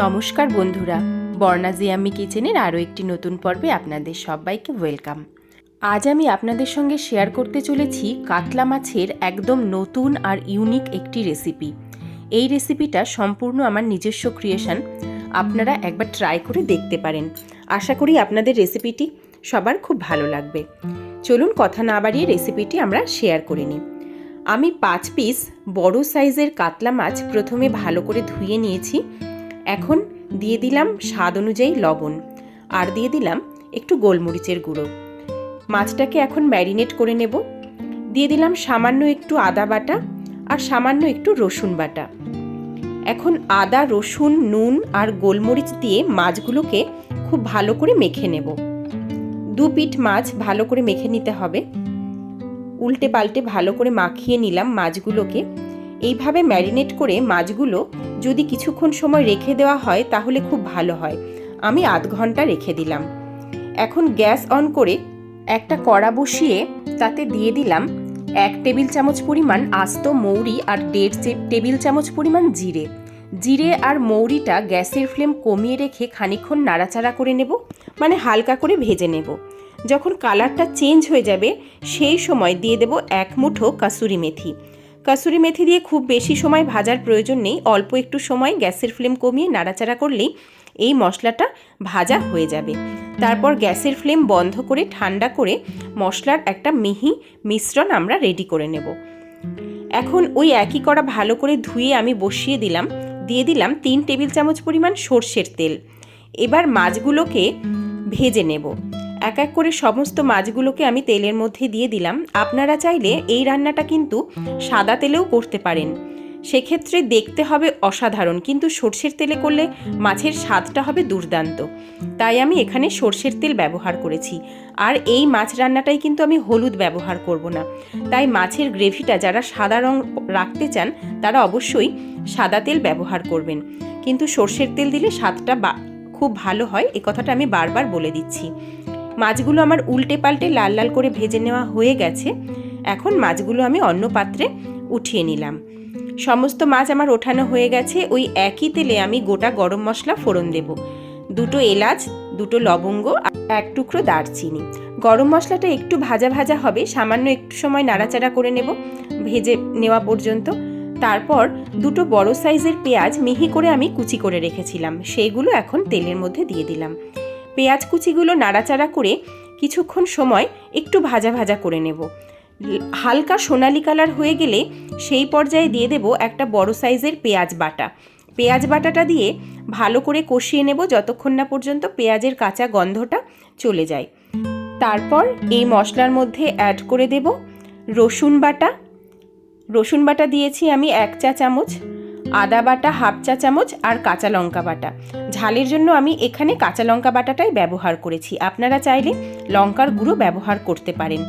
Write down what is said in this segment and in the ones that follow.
নমস্কার বন্ধুরা, বর্ণা জিয়াম্মি কিচেনের আরও একটি নতুন পর্বে আপনাদের সবাইকে ওয়েলকাম। আজ আমি আপনাদের সঙ্গে শেয়ার করতে চলেছি কাতলা মাছের একদম নতুন আর ইউনিক একটি রেসিপি। এই রেসিপিটা সম্পূর্ণ আমার নিজস্ব ক্রিয়েশন, আপনারা একবার ট্রাই করে দেখতে পারেন। আশা করি আপনাদের রেসিপিটি সবার খুব ভালো লাগবে। চলুন কথা না বাড়িয়ে রেসিপিটি আমরা শেয়ার করে নিই। আমি পাঁচ পিস বড় সাইজের কাতলা মাছ প্রথমে ভালো করে ধুয়ে নিয়েছি। এখন দিয়ে দিলাম স্বাদ অনুযায়ী লবণ। আর দিয়ে দিলাম একটু গোলমরিচের গুঁড়ো। মাছটাকে এখন ম্যারিনেট করে নেব। দিয়ে দিলাম সামান্য একটু আদা বাটা আর সামান্য একটু রসুন বাটা। এখন আদা, রসুন, নুন আর গোলমরিচ দিয়ে মাছগুলোকে খুব ভালো করে মেখে নেব। দু পিঠ মাছ ভালো করে মেখে নিতে হবে। উল্টে পাল্টে ভালো করে মাখিয়ে নিলাম মাছগুলোকে। এইভাবে ম্যারিনেট করে মাছগুলো যদি কিছুক্ষণ সময় রেখে দেওয়া হয়, তাহলে খুব ভালো হয়। আমি আধ ঘণ্টা রেখে দিলাম। এখন গ্যাস অন করে একটা কড়া বসিয়ে তাতে দিয়ে দিলাম এক টেবিল চামচ পরিমাণ আস্ত মৌরি আর দেড় টেবিল চামচ পরিমাণ জিরে। জিরে আর মৌরিটা গ্যাসের ফ্লেম কমিয়ে রেখে খানিকক্ষণ নাড়াচাড়া করে নেব মানে হালকা করে ভেজে নেব। যখন কালারটা চেঞ্জ হয়ে যাবে, সেই সময় দিয়ে দেব এক মুঠো কাসুরি মেথি। কাসুরি মেথি দিয়ে খুব বেশি সময় ভাজার প্রয়োজন নেই, অল্প একটু সময় গ্যাসের ফ্লেম কমিয়ে নাড়াচাড়া করলেই এই মশলাটা ভাজা হয়ে যাবে। তারপর গ্যাসের ফ্লেম বন্ধ করে ঠান্ডা করে মশলার একটা মিহি মিশ্রণ আমরা রেডি করে নেব। এখন ওই একই করা ভালো করে ধুয়ে আমি বসিয়ে দিলাম, দিয়ে দিলাম তিন টেবিল চামচ পরিমাণ সর্ষের তেল। এবার মাছগুলোকে ভেজে নেব। এক এক করে সমস্ত মাছগুলোকে আমি তেলের মধ্যে দিয়ে দিলাম। আপনারা চাইলে এই রান্নাটা কিন্তু সাদা তেলেও করতে পারেন। সেক্ষেত্রে দেখতে হবে অসাধারণ, কিন্তু সর্ষের তেলে করলে মাছের স্বাদটা হবে দুর্দান্ত। তাই আমি এখানে সর্ষের তেল ব্যবহার করেছি। আর এই মাছ রান্নাটাই কিন্তু আমি হলুদ ব্যবহার করব না। তাই মাছের গ্রেভিটা যারা সাদা রং রাখতে চান, তারা অবশ্যই সাদা তেল ব্যবহার করবেন। কিন্তু সর্ষের তেল দিলে স্বাদটা খুব ভালো হয়, এ কথাটা আমি বারবার বলে দিচ্ছি। মাছগুলো আমার উল্টে পাল্টে লাল লাল করে ভেজে নেওয়া হয়ে গেছে। এখন মাছগুলো আমি অন্য পাত্রে উঠিয়ে নিলাম। সমস্ত মাছ আমার ওঠানো হয়ে গেছে। ওই একই তেলে আমি গোটা গরম মশলা ফোড়ন দেব। দুটো এলাচ, দুটো লবঙ্গ এক টুকরো দারচিনি। গরম মশলাটা একটু ভাজা ভাজা হবে। সামান্য একটু সময় নাড়াচাড়া করে নেব ভেজে নেওয়া পর্যন্ত। তারপর দুটো বড় সাইজের পেঁয়াজ মিহি করে আমি কুচি করে রেখেছিলাম। সেইগুলো এখন তেলের মধ্যে দিয়ে দিলাম। পেঁয়াজ কুচিগুলো নাড়াচাড়া করে কিছুক্ষণ সময় একটু ভাজা ভাজা করে নেব। হালকা সোনালি কালার হয়ে গেলে সেই পর্যায়ে দিয়ে দেব একটা বড় সাইজের পেঁয়াজ বাটা। পেঁয়াজ বাটাটা দিয়ে ভালো করে কষিয়ে নেব যতক্ষণ না পর্যন্ত পেঁয়াজের কাঁচা গন্ধটা চলে যায়। তারপর এই মশলার মধ্যে অ্যাড করে দেব রসুন বাটা। রসুন বাটা দিয়েছি আমি এক চা চামচ। আদা বাটা, হাফ চা চামচ আর কাঁচা লঙ্কা বাটা। ঝালের জন্য আমি এখানে কাঁচা লঙ্কা বাটাটাই ব্যবহার করেছি। আপনারা চাইলে লঙ্কার গুঁড়ো ব্যবহার করতে পারেন।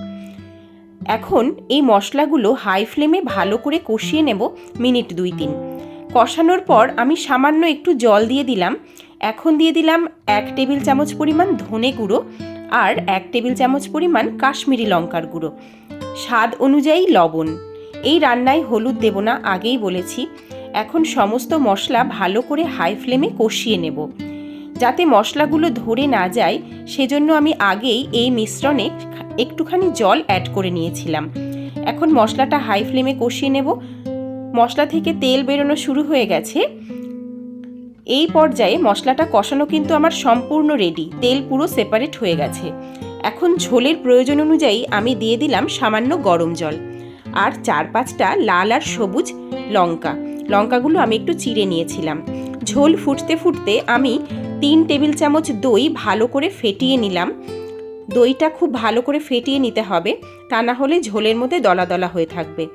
এখন এই মশলাগুলো হাই ফ্লেমে ভালো করে কষিয়ে নেব মিনিট দুই তিন কষানোর পর আমি সামান্য একটু জল দিয়ে দিলাম। এখন দিয়ে দিলাম এক টেবিল চামচ পরিমাণ ধনে গুঁড়ো আর এক টেবিল চামচ পরিমাণ কাশ্মীরি লঙ্কার গুঁড়ো। স্বাদ অনুযায়ী লবণ। এই রান্নায় হলুদ দেব না, আগেই বলেছি। এখন সমস্ত মশলা ভালো করে হাই ফ্লেমে কষিয়ে নেব। যাতে মশলাগুলো ধরে না যায়, সেজন্য আমি আগেই এই মিশ্রণে একটুখানি জল অ্যাড করে নিয়েছিলাম। এখন মশলাটা হাই ফ্লেমে কষিয়ে নেব। মশলা থেকে তেল বেরোনো শুরু হয়ে গেছে। এই পর্যায়ে মশলাটা কষানো কিন্তু আমার সম্পূর্ণ রেডি তেল পুরো সেপারেট হয়ে গেছে। এখন ঝোলের প্রয়োজন অনুযায়ী আমি দিয়ে দিলাম সামান্য গরম জল। আর চার পাঁচটা লাল আর সবুজ লঙ্কা। লঙ্কাগুলো আমি একটু চিড়ে নিয়েছিলাম। ঝোল ফুটতে ফুটতে আমি তিন টেবিল চামচ দই ভালো করে ফেটিয়ে নিলাম। দইটা খুব ভালো করে ফেটিয়ে নিতে হবে, তা না হলে ঝোলের মধ্যে দলা দলা হয়ে থাকবে।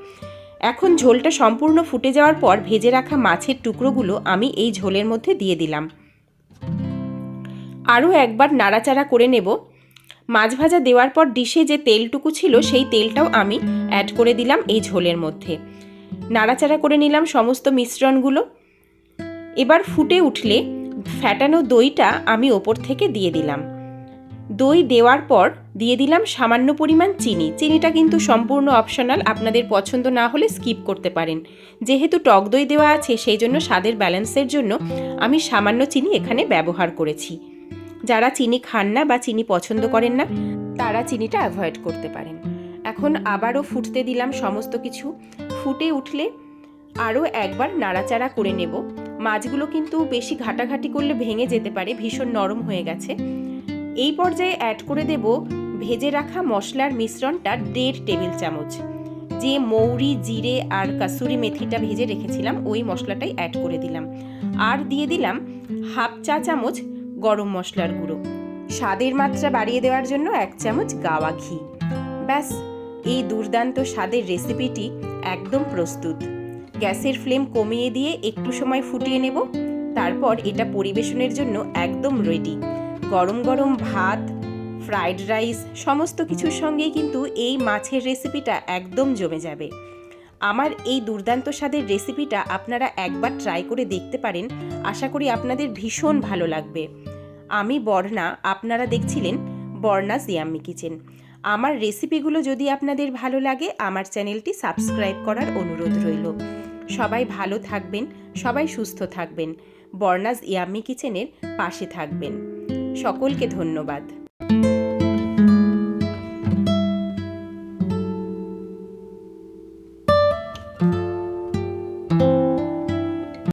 এখন ঝোলটা সম্পূর্ণ ফুটে যাওয়ার পর ভেজে রাখা মাছের টুকরোগুলো আমি এই ঝোলের মধ্যে দিয়ে দিলাম। আরও একবার নাড়াচাড়া করে নেব। মাছ ভাজা দেওয়ার পর ডিশে যে তেলটুকু ছিল সেই তেলটাও আমি অ্যাড করে দিলাম এই ঝোলের মধ্যে। নাড়াচাড়া করে নিলাম সমস্ত মিশ্রণগুলো। এবার ফুটে উঠলে ফ্যাটানো দইটা আমি ওপর থেকে দিয়ে দিলাম। দই দেওয়ার পর দিয়ে দিলাম সামান্য পরিমাণ চিনি। চিনিটা কিন্তু সম্পূর্ণ অপশনাল আপনাদের পছন্দ না হলে স্কিপ করতে পারেন। যেহেতু টক দই দেওয়া আছে, সেই জন্য স্বাদের ব্যালেন্সের জন্য আমি সামান্য চিনি এখানে ব্যবহার করেছি। যারা চিনি খান না বা চিনি পছন্দ করেন না, তারা চিনিটা অ্যাভয়েড করতে পারেন। এখন আবারও ফুটতে দিলাম সমস্ত কিছু। ফুটে উঠলে আরও একবার নাড়াচাড়া করে নেব। মাছগুলো কিন্তু বেশি ঘাটাঘাটি করলে ভেঙে যেতে পারে, ভীষণ নরম হয়ে গেছে। এই পর্যায়ে অ্যাড করে দেব ভেজে রাখা মশলার মিশ্রণটা দেড় টেবিল চামচ। যে মৌরি, জিরে আর কাসুরি মেথিটা ভেজে রেখেছিলাম, ওই মশলাটাই অ্যাড করে দিলাম। আর দিয়ে দিলাম হাফ চা চামচ গরম মশলার গুঁড়ো। স্বাদের মাত্রা বাড়িয়ে দেওয়ার জন্য এক চামচ গাওয়া ঘি। ব্যাস। এই দুর্দান্ত স্বাদের রেসিপিটি একদম প্রস্তুত। গ্যাসের ফ্লেম কমিয়ে দিয়ে একটু সময় ফুটিয়ে নেব, তারপর এটা পরিবেশনের জন্য একদম রেডি গরম গরম ভাত ফ্রাইড রাইস সমস্ত কিছুর সঙ্গেই কিন্তু এই মাছের রেসিপিটা একদম জমে যাবে। আমার এই দুর্দান্ত স্বাদের রেসিপিটা আপনারা একবার ট্রাই করে দেখতে পারেন, আশা করি আপনাদের ভীষণ ভালো লাগবে। আমি বর্ণা, আপনারা দেখছিলেন বর্ণা জিয়াম্মি কিচেন। আমার রেসিপিগুলো যদি আপনাদের ভালো লাগে, আমার চ্যানেলটি সাবস্ক্রাইব করার অনুরোধ রইল। সবাই ভালো থাকবেন, সবাই সুস্থ থাকবেন। বর্নাজ ইয়াম্মি কিচেনের পাশে থাকবেন। সকলকে ধন্যবাদ।